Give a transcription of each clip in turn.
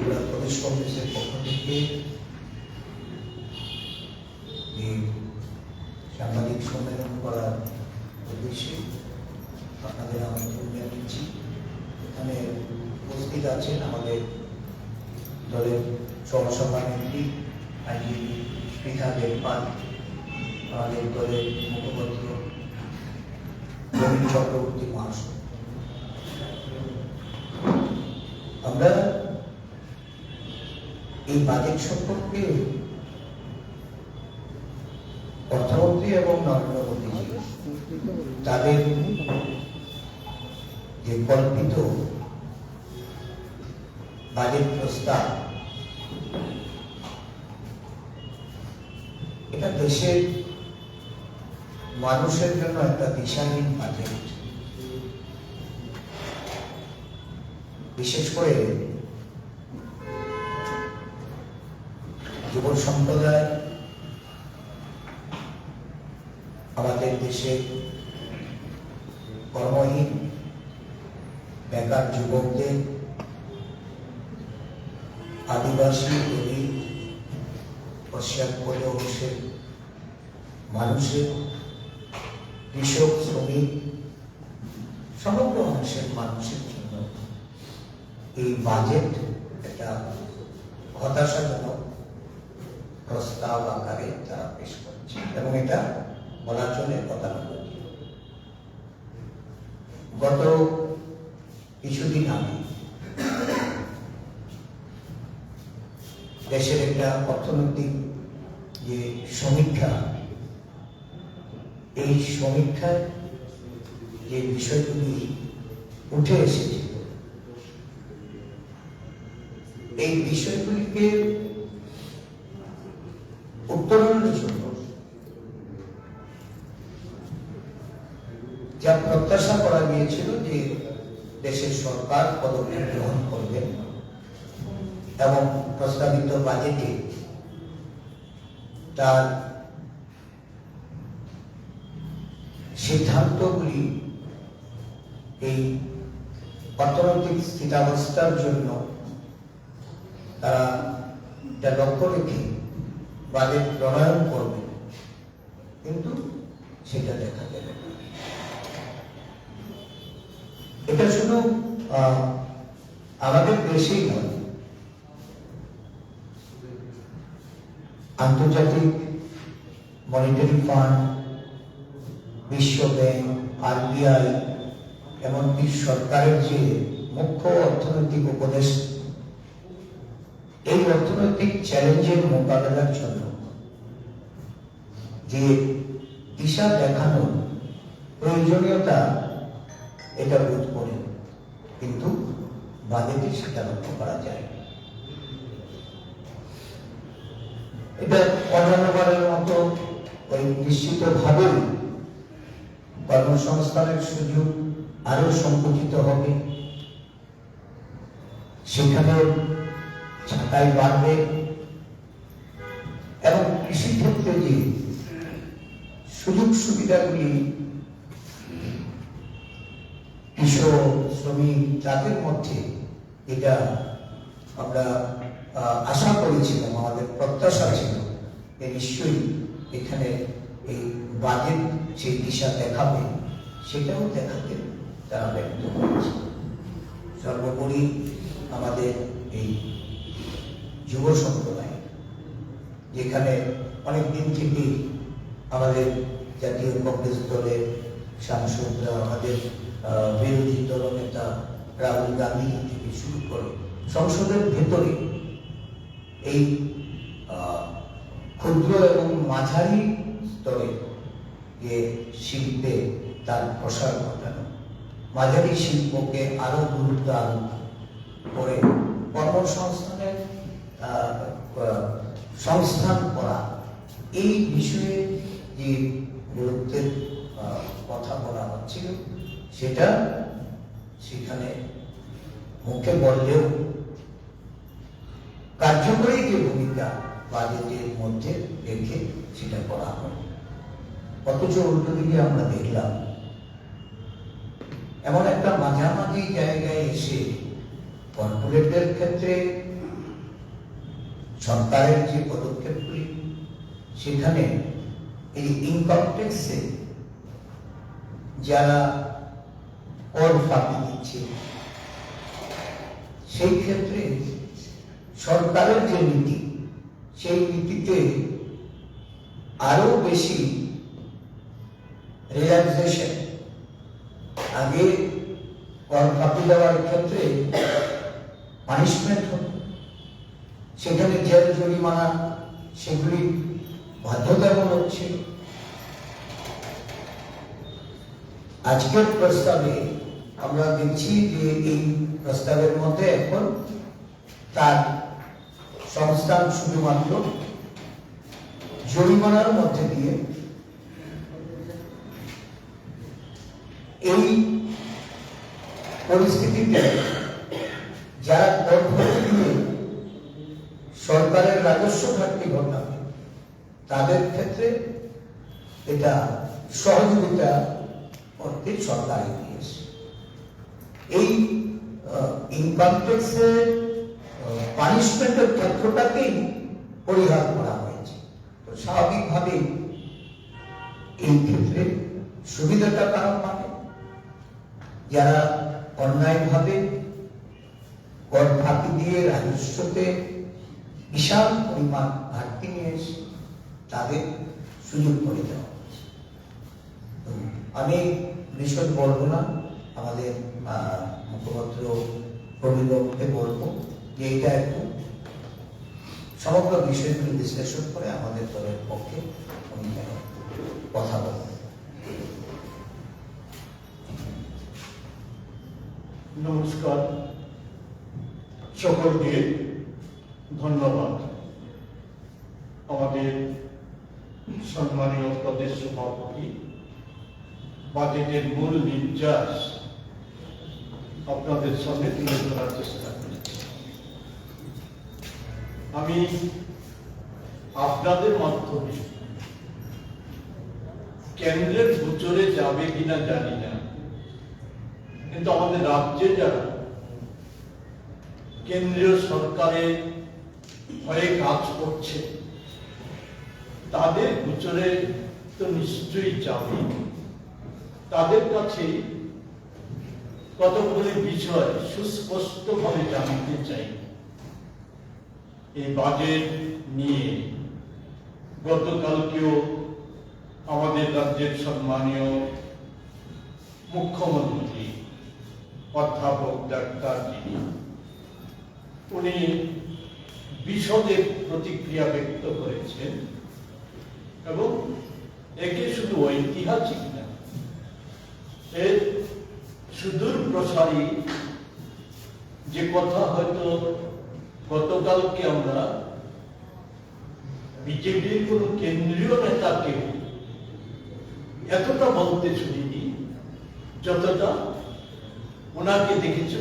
এবার প্রদেশ কংগ্রেসের পক্ষ থেকে সাংবাদিক সম্মেলন করার উদ্দেশ্যে আপনাদের আমন্ত্রণ জানিয়েছি। এখানে উপস্থিত আছেন আমাদের দলের সহসভানেত্রী আইনজীবী পৃথা দেবপাল, আমাদের দলের মুখপাত্র রবীন্দ্র চক্রবর্তী মহাশয়। আমরা এই বাজেট সম্পর্কে অর্থমন্ত্রী এবং নরেন্দ্র মোদীজি তাদের যে কল্পিত বাজেট প্রস্তাব, এটা দেশের মানুষের জন্য একটা দিশাহীন বাজেট। বিশেষ করে যুব সম্প্রদায়, আমাদের দেশে কর্মহীন, বেকার যুবকদের, আদিবাসী দলিত পশ্চাৎপদ অংশের মানুষের, কৃষক, শ্রমিক, সমগ্র অংশের মানুষের এই বাজেট একটা হতাশাজনক প্রস্তাব আকারে তারা পেশ করছে এবং এটা বলা চলে গতানুগতিক গত কিছুদিন আগে দেশের একটা অর্থনৈতিক যে সমীক্ষা, এই সমীক্ষায় যে বিষয়গুলি উঠে এসেছে এই বিষয়গুলিকে উত্তরণের জন্য যা প্রত্যাশা করা গিয়েছিল যে দেশের সরকার পদক্ষেপ গ্রহণ করবেন এবং প্রস্তাবিত বাজেটে তার সিদ্ধান্তগুলি এই অর্থনৈতিক স্থিতাবস্থার জন্য তারা এটা লক্ষ্য রেখে বাজেট প্রণয়ন করবে। কিন্তু সেটা দেখা যাবে এটা শুধু আমাদের দেশেই নয়, আন্তর্জাতিক মনিটারি ফান্ড বিশ্ব ব্যাংক আরবিআই এমনকি সরকারের যে মুখ্য অর্থনৈতিক উপদেশ এই অর্থনৈতিক চ্যালেঞ্জের মোকাবেলার জন্য যে দিশা দেখানোর প্রয়োজনীয়তা, এটা বোধ করে কিন্তু বাজেটে সেটা লক্ষ্য করা যায়। এটা অন্যান্যবারের মতো ওই নিশ্চিতভাবে কর্মসংস্থানের সুযোগ আরও সংকুচিত হবে। সেখানে ছাঁটাই বাড়বে। এবং কৃষিক্ষেত্রে যে সুযোগ সুবিধাগুলি কৃষক, শ্রমিক যাদের মধ্যে, এটা আমরা আশা করেছিলাম, আমাদের প্রত্যাশা ছিল যে নিশ্চয়ই এখানে এই বাজেট যে দিশা দেখাবে, সেটাও দেখাতে তারা ব্যক্ত করেছে সর্বোপরি আমাদের এই যুব সম্প্রদায়, যেখানে অনেক দিন থেকেই আমাদের জাতীয় কংগ্রেস দলের সাংসদরা, আমাদের বিরোধী দলনেতা রাহুল গান্ধী থেকে শুরু করে সংসদের ভেতরে এই ক্ষুদ্র এবং মাঝারি স্তরে যে শিল্পে তার প্রসার ঘটানো, মাঝারি শিল্পকে আরও গুরুত্ব আরোপ করে কর্মসংস্থানের সংস্থান করা। এই বিষয়ে যে গুরুত্বের কথা বলা হচ্ছিল, সেটা সেখানে মুখে বললেও কার্যকরী যে ভূমিকা বাজেটের মধ্যে রেখে সেটা করা হয়। অথচ উল্টো দিকে আমরা দেখলাম, এমন একটা মাঝামাঝি জায়গায় এসে কর্পোরেটদের ক্ষেত্রে সরকারের যে পদক্ষেপগুলি, সেখানে এই ইনকাম ট্যাক্সে যারা কর ফাঁকি দিচ্ছে, সেই ক্ষেত্রে সরকারের যে নীতি, সেই নীতিতে আরও বেশি রিল্যাক্সেশন আগে কর ফাঁকি দেওয়ার ক্ষেত্রে পানিশমেন্ট হতো। সেখানে জেল, জরিমানা, সেগুলি বাধ্যতামূলক ছিল। আজকের প্রস্তাবে আমরা দেখছি যে এই প্রস্তাবের মধ্যে এখন তার সংস্থান শুধুমাত্র জরিমানার মধ্যে দিয়ে এই পরিস্থিতিতে যারা দিয়ে সরকারের রাজস্ব ঘাটতি ঘটাবে, তাদের ক্ষেত্রে এটা সহযোগিতা করতে সরকার দিয়েছে। এই ইনকাম ট্যাক্সের পানিশমেন্টের ক্ষেত্রটাকেই পরিহার করা হয়েছে। তো স্বাভাবিকভাবেই এই ক্ষেত্রে সুবিধাটা কারণ মানে যারা অন্যায়ভাবে কর ফাঁকি দিয়ে রাজস্বতে বিশাল পরিমাণ ঘাটতি নিয়ে এসে তাদের সুযোগ করে দেওয়া। আমি বিশদ বলব না, আমাদের মুখপাত্র প্রবীণকে বলব যে এটা একটু সমগ্র বিষয়গুলি বিশ্লেষণ করে আমাদের দলের পক্ষে কথা বলেন নমস্কার সকলকে ধন্যবাদ। আমাদের সম্মানীয় প্রদেশ সভাপতি, বাজেটের মূল নির্যাস আপনাদের সামনে তুলে ধরার চেষ্টা করেছি। আমি আপনাদের মাধ্যমে কেন্দ্রের গোচরে যাবে কিনা জানি না, কিন্তু আমাদের রাজ্যে যারা কেন্দ্রীয় সরকারের হয়ে কাজ করছে। তাদের গোচরে তো নিশ্চয়ই যাবে তাদের কাছে কতগুলি বিষয় সুস্পষ্টভাবে জানতে চাই। এই বাজেট নিয়ে গতকালকেও আমাদের রাজ্যের সম্মানীয় মুখ্যমন্ত্রী অধ্যাপক ডাক্তার উনি বিশদে প্রতিক্রিয়া ব্যক্ত করেছেন এবং একে শুধু ঐতিহাসিক না এর সুদূর প্রসারী যে কথা হয়তো গতকালকে আমরা বিজেপির কোন কেন্দ্রীয় নেতাকে এতটা বলতে শুনিনি যতটা ওনাকে দেখেছে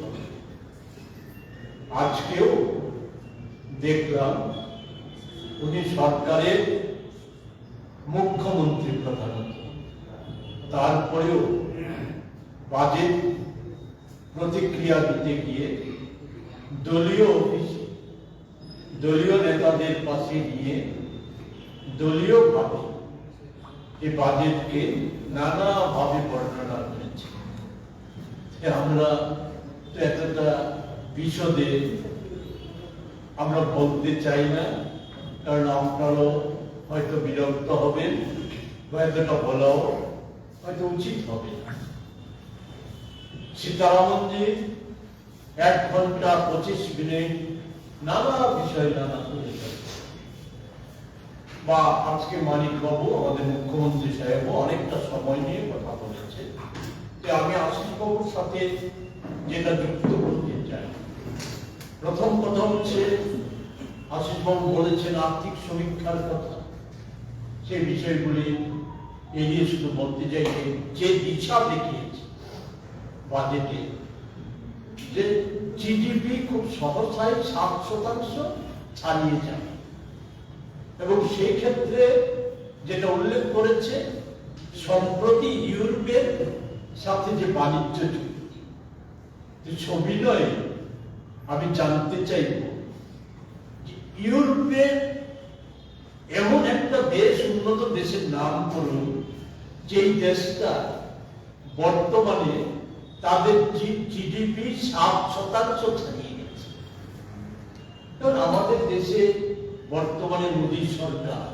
হবে। আজকেও দেখলাম উনি সরকারের মুখ্যমন্ত্রী প্রধানত তারপরেও বাজেট প্রতিক্রিয়া দিতে গিয়ে দলীয় অফিস, দলীয় নেতাদের পাশে গিয়ে দলীয় ভাবে এই বাজেটকে নানাভাবে বর্ণনা করেছে। আমরা এতটা বিশদে আমরা বলতে চাই না, কারণ আপনারও হয়তো বিরক্ত হবেন, বা এতটা বলাও হয়তো উচিত হবে সীতারামনজি, এক ঘণ্টা পঁচিশ মিনিট নানা বিষয় নানা বা আজকে মানিক বাবু আমাদের মুখ্যমন্ত্রী সাহেব অনেকটা সময় নিয়ে কথা বলেছে যে আমি আশিস বাবুর সাথে যেটা যুক্ত প্রথম কথা হচ্ছে আশিস বাবু বলেছেন আর্থিক সমীক্ষার কথা। সেই বিষয়গুলি এড়িয়ে শুধু বলতে চাই যে দিশা দেখিয়েছে বাজেটে, যে জিডিপি খুব সহসায় সাত শতাংশ ছাড়িয়ে যাবে এবং সেই ক্ষেত্রে যেটা উল্লেখ করেছে, সম্প্রতি ইউরোপের সাথে যে বাণিজ্য চুক্তি তো ছবি নয় আমি জানতে চাইব ইউরোপে এমন একটা দেশ উন্নত দেশের নাম করুন, যেই দেশটা বর্তমানে তাদের জিডিপি সাত শতাংশ ছাড়িয়ে গেছে। কারণ আমাদের দেশে বর্তমানে মোদী সরকার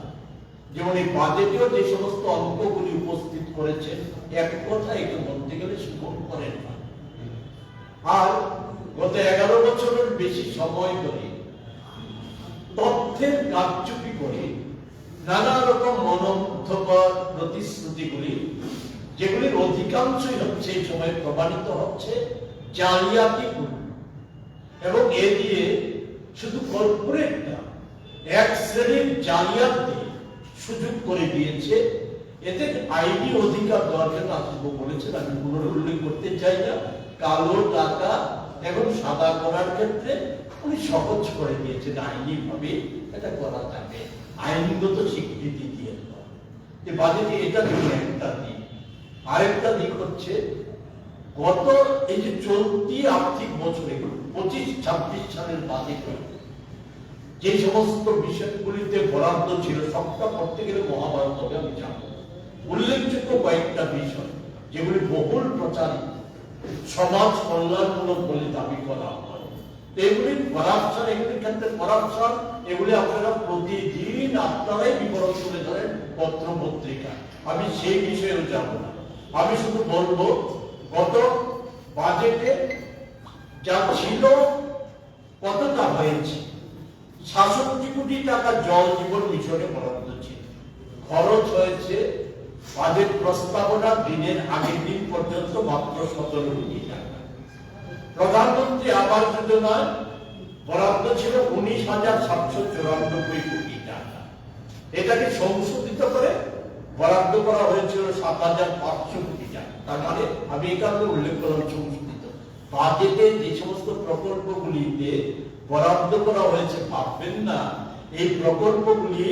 যেমন এই বাজেটেও যে সমস্ত অঙ্কগুলি উপস্থিত করেছেন, এক কথা এটা বলতে গেলে সুগম করেন না। আর গত এগারো বছরের বেশি সময় ধরে তথ্যের কারচুপি করে নানা রকম মনোমুগ্ধকর প্রতিশ্রুতিগুলি, যেগুলির অধিকাংশই হচ্ছে এই সময় প্রমাণিত হচ্ছে জালিয়াতিপূর্ণ এবং এ দিয়ে শুধু কর্পোরেট না এক শ্রেণির জালিয়াতি সুযোগ করে দিয়েছে। এতে আইনি অধিকার জন্য আসব বলেছেন, আমি পুনরুল্লেখ করতে চাই না। কালো টাকা এবং সাদা করার ক্ষেত্রে উনি সহজ করে দিয়েছেন আইনি ভাবে এটা করা যাবে। আইনগত স্বীকৃতি দিয়ে যে বাজেটে এটা একটা দিক। আরেকটা দিক হচ্ছে, গত এই যে চলতি আর্থিক বছরে, পঁচিশ, ছাব্বিশ সালের বাজেটে যে সমস্ত বিষয়গুলিতে বরাদ্দ ছিল, সবটা করতে গেলে মহাভারত হবে, আমি জানব। উল্লেখযোগ্য কয়েকটা বিষয়, যেগুলি বহুল প্রচারিত। সমাজ কল্যাণমূলক বলে দাবি করা হয়। এগুলি করাপশন এগুলির ক্ষেত্রে করাপশন এগুলি আপনারা প্রতিদিন আপনারাই বিবরণ তুলে ধরেন পত্র পত্রিকা আমি সেই বিষয়েও যাব না। আমি শুধু বলব, গত বাজেটে যা ছিল কতটা হয়েছে? সাতষট্টি কোটি টাকা জল জীবন মিশনে বরাদ্দ ছিল খরচ হয়েছে বাজেট প্রস্তাবনা দিনের আগের দিন পর্যন্ত মাত্র সতেরো কোটি টাকা প্রধানমন্ত্রী আবাস যোজনায় বরাদ্দ ছিল উনিশ হাজার সাতশো চুরানব্বই কোটি টাকা। এটাকে সংশোধিত করে বরাদ্দ করা হয়েছিল সাত হাজার পাঁচশো কোটি টাকা। তার মানে আমি কারণে উল্লেখ করলাম সংশোধিত। বাজেটে যে সমস্ত প্রকল্পগুলিতে বরাদ্দ করা হয়েছে, ভাববেন না, এই প্রকল্পগুলি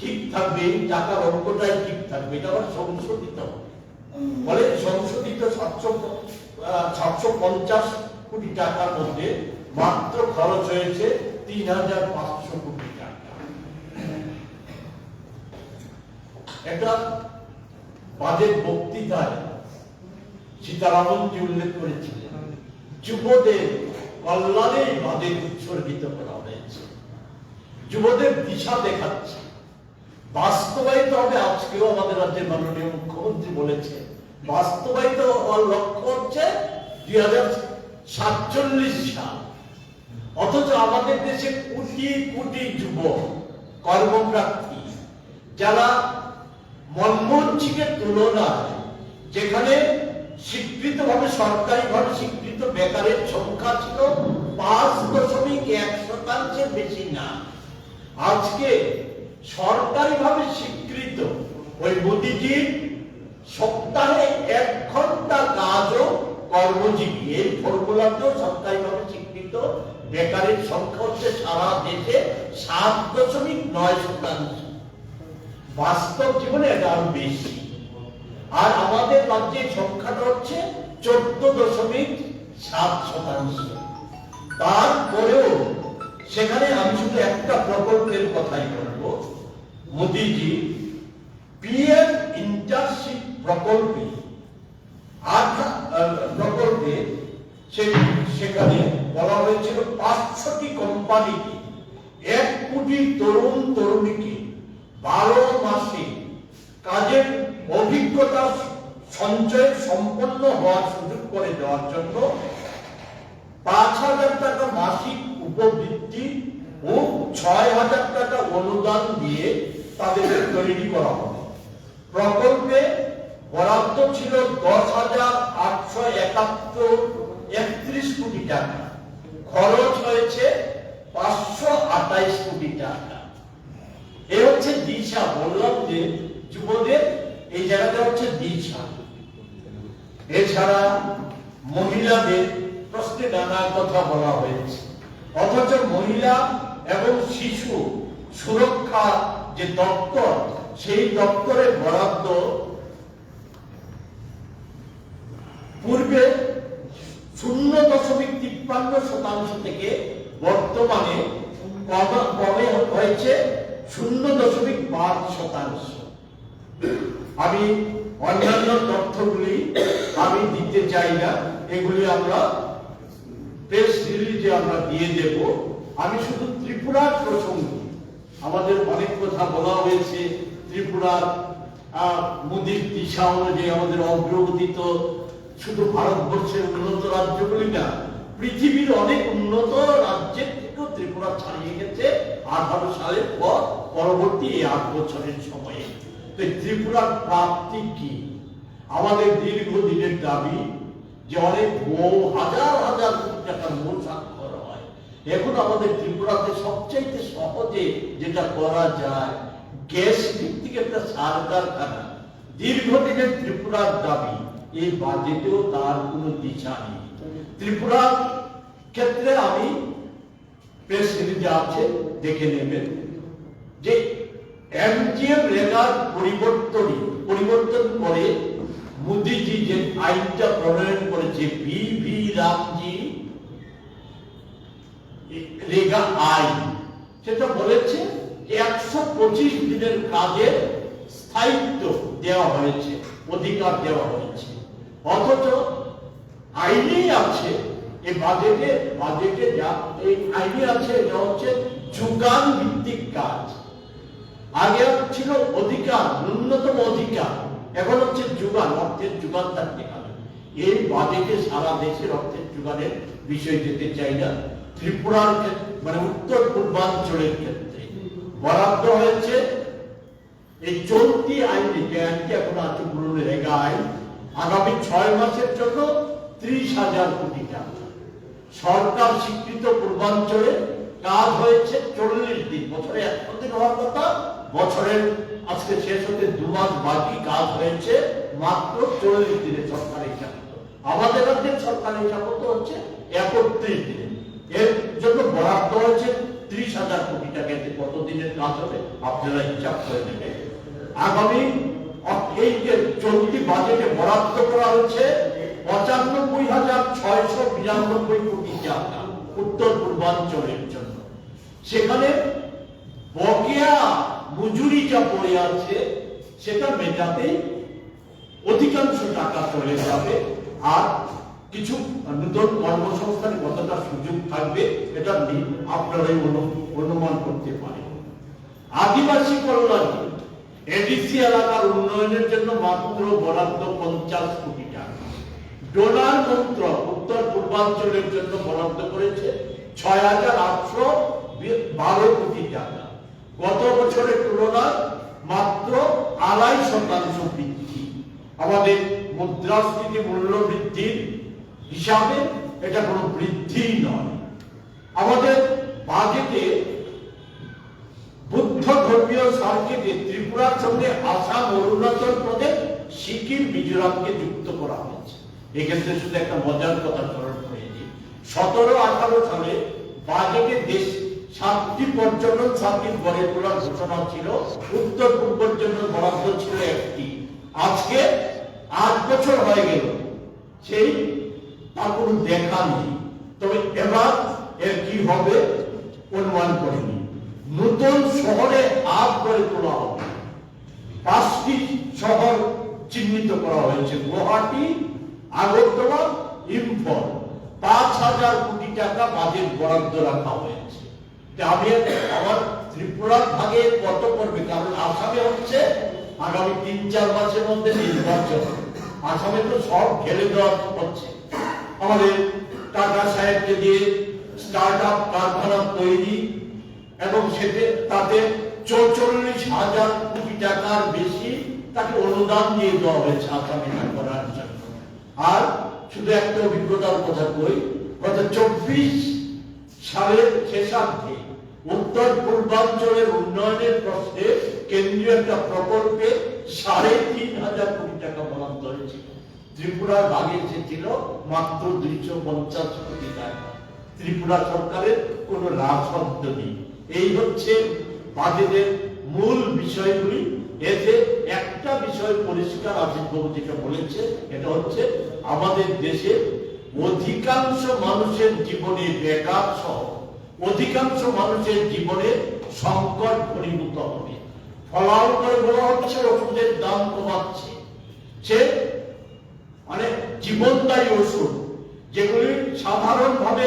ঠিক থাকবে টাকার অঙ্কটাই ঠিক থাকবে, এটা আবার সংশোধিত হবে। ফলে সংশোধিত সাতশো সাতশো পঞ্চাশ কোটি টাকার মধ্যে মাত্র খরচ হয়েছে তিন হাজার পাঁচশো কোটি টাকা। একটা বাজেট বক্তৃতায় সীতারামনজি উল্লেখ করেছিলেন, যুবদের কল্যাণে বাজেট উৎসর্গিত করা হয়েছে। যুবদের দিশা দেখাচ্ছে। বাস্তবায়িত হবে। আজকেও আমাদের রাজ্যের মাননীয় মুখ্যমন্ত্রী বলেছে বাস্তবায়িত হওয়ার লক্ষ্য হচ্ছে দুই হাজার সাতচল্লিশ সাল। অথচ আমাদের দেশে কোটি কোটি যুবক, কর্মপ্রার্থী, যারা মনমোহন তুলনায় যেখানে স্বীকৃতভাবে সরকারিভাবে স্বীকৃত বেকারের সংখ্যা ছিল পাঁচ দশমিক এক শতাংশের বেশি না। আজকে সরকারিভাবে স্বীকৃত ওই মোদিজির সপ্তাহে এক ঘণ্টা কাজও কর্মজীবী। এই ফর্মুলাতেও সরকারিভাবে স্বীকৃত। বেকারের সংখ্যা হচ্ছে সারা দেশে সাত দশমিক নয় শতাংশ। বাস্তব জীবনে এটা বেশি। আর আমাদের রাজ্যের সংখ্যাটা হচ্ছে চোদ্দ দশমিক সাত শতাংশ। তারপরেও সেখানে আমি শুধু একটা প্রকল্পের কথাই বলব। মোদিজি পিএম ইন্টার্নশিপ প্রকল্পে আহ, প্রকল্পে সেখানে বলা হয়েছিল পাঁচশোটি কোম্পানিকে এক কোটি তরুণ তরুণীকে বারো মাসে কাজের অভিজ্ঞতা সঞ্চয় সম্পন্ন হওয়ার সুযোগ করে দেওয়ার জন্য পাঁচ হাজার টাকা মাসিক উপবৃত্তি ও ছয় হাজার টাকা অনুদান দিয়ে তাদের তৈরি করা হবে। প্রকল্পে বরাদ্দ ছিল দশ হাজার আটশো একাত্তর, একত্রিশ কোটি টাকা। খরচ হয়েছে পাঁচশো আঠাইশ কোটি টাকা। এ হচ্ছে দিশা, বললাম যে যুবদের, এই জায়গাটা হচ্ছে দিশা। এছাড়া মহিলাদের প্রশ্নে নানা কথা বলা হয়েছে। অথচ মহিলা এবং শিশু সুরক্ষা যে দপ্তর, সেই দপ্তরের বরাদ্দ পূর্বে শূন্য দশমিক তিপ্পান্ন শতাংশ থেকে বর্তমানে কমে হয়েছে শূন্য দশমিক পাঁচ শতাংশ। আমি অন্যান্য তথ্যগুলি আমি দিতে চাই না, এগুলি আমরা প্রেস রিলিজে আমরা দিয়ে দেব। আমি শুধু ত্রিপুরার প্রসঙ্গে। আমাদের অনেক কথা বলা হয়েছে ত্রিপুরার মোদীর দিশা অনুযায়ী আমাদের অগ্রগতি তো শুধু ভারতবর্ষের উন্নত রাজ্যগুলি না, পৃথিবীর অনেক উন্নত রাজ্যের থেকেও ত্রিপুরা ছাড়িয়ে গেছে আঠারো সালের পর, পরবর্তী এই আট বছরের সময়ে। তো ত্রিপুরার প্রাপ্তি কি? আমাদের দীর্ঘদিনের দাবি যে অনেক বহু হাজার হাজার কোটি টাকার মূল স্বাক্ষর হয় এখন আমাদের ত্রিপুরাতে সবচাইতে সহজে যেটা করা যায়, গ্যাস ভিত্তিক একটা সার কারখানা। দীর্ঘদিনের ত্রিপুরার দাবি এই বাজেটেও তার কোনো দিশা নেই। ত্রিপুরার ক্ষেত্রে আমি প্রেস রিলিজে আছে দেখে নেবেন। যে এমজিএম রেগার পরিবর্তনই, পরিবর্তন করে মোদিজি যে আইনটা প্রণয়ন করেছে, বি ভি রামজি রেগা আইন সেটা বলেছে একশো পঁচিশ দিনের কাজের স্থায়িত্ব দেওয়া হয়েছে, অধিকার দেওয়া হয়েছে। অথচ আইনেই আছে এই বাজেটে বাজেটে যা, এই আইনে আছে, এটা হচ্ছে যোগান ভিত্তিক কাজ। আগে ছিল অধিকার, ন্যূনতম অধিকার, এখন হচ্ছে যোগান, অর্থের যোগান থাকতে এই বাজেটে সারা দেশের অর্থের যোগানের বিষয় যেতে চাই না। ত্রিপুরার মানে উত্তর পূর্বাঞ্চলের ক্ষেত্রে বরাদ্দ হয়েছে এই চলতি আইনে যে আইনটি এখন আছে পুরনো রেগা আইন, আগামী ছয় মাসের জন্য ত্রিশ হাজার কোটি টাকা। সরকার স্বীকৃত পূর্বাঞ্চলে কাজ হয়েছে চল্লিশ দিন। বছরে একশো দিন হওয়ার কথা, বছরের আজকে শেষ হতে দু মাস বাকি কাজ হয়েছে, মাত্র চল্লিশ দিনে সরকারি চাকরি। আমাদের রাজ্যের সরকারি চাকরি হচ্ছে একত্রিশ দিনে। এর জন্য বরাদ্দ হয়েছে ত্রিশ হাজার কোটি টাকা। এতে কত দিনের কাজ হবে আপনারা হিসাব করে নেবেন। আগামী এই যে চলতি বাজেটে বরাদ্দ করা হয়েছে পঁচানব্বই হাজার ছয়শো বিরানব্বই কোটি টাকা উত্তর পূর্বাঞ্চলের জন্য। সেখানে বকেয়া মজুরি যা পড়ে আছে, সেটা মেটাতে অধিকাংশ টাকা চলে যাবে। আর কিছু নতুন কর্মসংস্থানে কতটা সুযোগ থাকবে, এটা আপনারাই অনুমান করতে পারেন। আদিবাসী কল্যাণে, এডিসি এলাকার উন্নয়নের জন্য মাত্র বরাদ্দ পঞ্চাশ কোটি টাকা। ডোনার মন্ত্র উত্তর পূর্বাঞ্চলের জন্য বরাদ্দ করেছে ছয় হাজার আটশো বারো কোটি টাকা। গত বছরের তুলনায় মাত্র আড়াই শতাংশ বৃদ্ধি। আমাদের মুদ্রাস্ফীতি মূল্য বৃদ্ধির হিসাবে এটা কোনো বৃদ্ধি নয়। আমাদের বাজেটে বুদ্ধ ধর্মীয় সার্কিটে ত্রিপুরার সঙ্গে আসাম, অরুণাচল প্রদেশ, সিকিম, মিজোরামকে যুক্ত করা হয়েছে। এক্ষেত্রে শুধু একটা মজার কথা স্মরণ করে দিই সতেরো, আঠারো সালে বাজেটে দেশ সাতটি পর্যটন সার্কিট গড়ে তোলার ঘোষণা ছিল। উত্তর পূর্বের জন্য বরাদ্দ ছিল একটি। আজকে আট বছর হয়ে গেল। সেই তার দেখা নেই তবে এবার এর কি হবে? অনুমান করিনি। নতুন শহরে করে তোলা হবে। পাঁচটি শহর চিহ্নিত করা হয়েছে। গুয়াহাটি, আগরতলা, ইম্ফল। পাঁচ হাজার কোটি টাকা বাজেট বরাদ্দ রাখা হয়েছে। আমি আমার ত্রিপুরার ভাগে কত করবে? কারণ আসামে হচ্ছে আগামী তিন চার মাসের মধ্যে নির্বাচন। আসামে তো সব ঘেলে দেওয়া হচ্ছে। আমাদের টাটা সাহেবকে দিয়ে স্টার্ট আপ কারখানা তৈরি এবং সেতে তাতে চৌচল্লিশ হাজার কোটি টাকার বেশি তাকে অনুদান দিয়ে দেওয়া হয়েছে আসামে করার জন্য। আর শুধু একটা অভিজ্ঞতার কথা কই, গত চব্বিশ সালের শেষার্ধে উত্তর পূর্বাঞ্চলের উন্নয়নের প্রশ্নে কেন্দ্রীয় একটা প্রকল্পে সাড়ে তিন হাজার কোটি টাকা বরাদ্দ হয়েছিল। ত্রিপুরার ভাগে এসেছিল মাত্র দুইশো পঞ্চাশ কোটি টাকা। ত্রিপুরা সরকারের কোনো রাজশব্দ নেই। এই হচ্ছে বাজেটের মূল বিষয়গুলি। এতে একটা বিষয় পরিষ্কার আজিজ বাবু যেটা বলেছে এটা হচ্ছে আমাদের দেশে অধিকাংশ মানুষের জীবনে বেকার সহ অধিকাংশ মানুষের জীবনে সংকট ঘনীভূত হবে। ফলাও করে বলা হচ্ছে ওষুধের দাম কমাচ্ছে। সে মানে জীবনদায়ী ওষুধ, যেগুলি সাধারণভাবে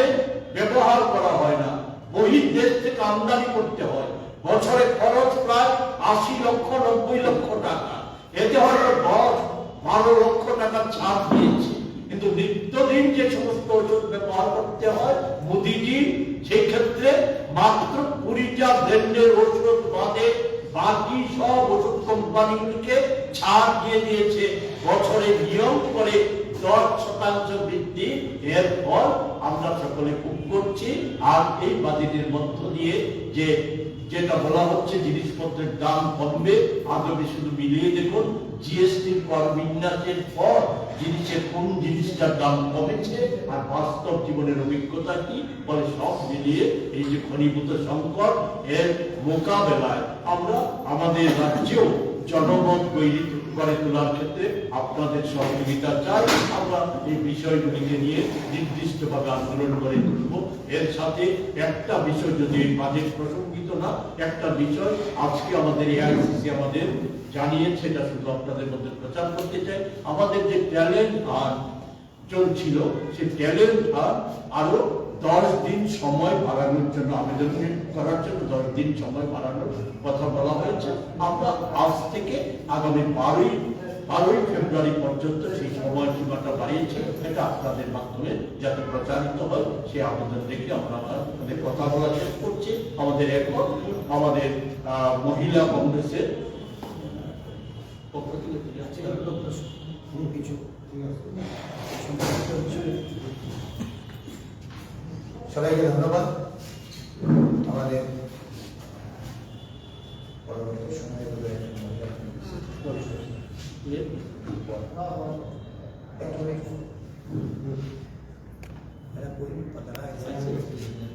ব্যবহার করা হয় না। বহির দেশ থেকে আমদানি করতে হয়। বছরে খরচ প্রায় আশি লক্ষ, নব্বই লক্ষ টাকা। এতে হয়তো দশ, বারো লক্ষ টাকা ছাড় দিয়েছে। কিন্তু নিত্যদিন যে সমস্ত ওষুধ ব্যবহার করতে হয় মোদিজি, সেই ক্ষেত্রে মাত্র কুড়িটা ব্র্যান্ডের ওষুধ বাদে বাকি সব ওষুধ কোম্পানিগুলিকে ছাড় দিয়ে দিয়েছে। বছরে নিয়ম করে দশ শতাংশ বৃদ্ধি। এর আমরা সকলে ভোগ করছি। আর এই বাজেটের মধ্য দিয়ে যে, যেটা বলা হচ্ছে জিনিসপত্রের দাম কমবে আগামী শুধু মিলিয়ে দেখুন। জিএসটি কর বিন্যাসের পর জিনিসের কোন জিনিসটার দাম কমেছে আর বাস্তব জীবনের অভিজ্ঞতা কি? ফলে সব মিলিয়ে এই যে ঘনীভূত সংকট এর মোকাবেলায় আমরা আমাদের রাজ্যেও জনমত তৈরি করে তোলার ক্ষেত্রে আপনাদের সহযোগিতা চাই। আমরা এই বিষয়গুলিকে নিয়ে নির্দিষ্টভাবে আন্দোলন করে তুলব। এর সাথে একটা বিষয় যদি বাজেট প্রসঙ্গিত না, একটা বিষয় আজকে আমাদের এআইসিসি আমাদের জানিয়েছে, এটা শুধু আপনাদের মধ্যে প্রচার করতে চাই। আমাদের যে ট্যালেন্ট হার চলছিল সে ট্যালেন্ট হার আরও দশ দিন সময় বাড়ানোর জন্য, আবেদন করার জন্য দশ দিন সময় বাড়ানোর কথা বলা হয়েছে। আমরা আজ থেকে আগামী বারোই বারোই ফেব্রুয়ারি পর্যন্ত সেই সময় সময়সীমাটা বাড়িয়েছি। এটা আপনাদের মাধ্যমে যাতে প্রচারিত হয় সেই আবেদন রেখে আমরা আমাদের কথা বলা শেষ করছি। আমাদের একমত, আমাদের মহিলা কংগ্রেসের পক্ষ থেকে তুলে আছে এগুলো প্রশ্ন কোনো কিছু সবাইকে ধন্যবাদ আমাদের পরবর্তী সময়ে একটা পরিমাণ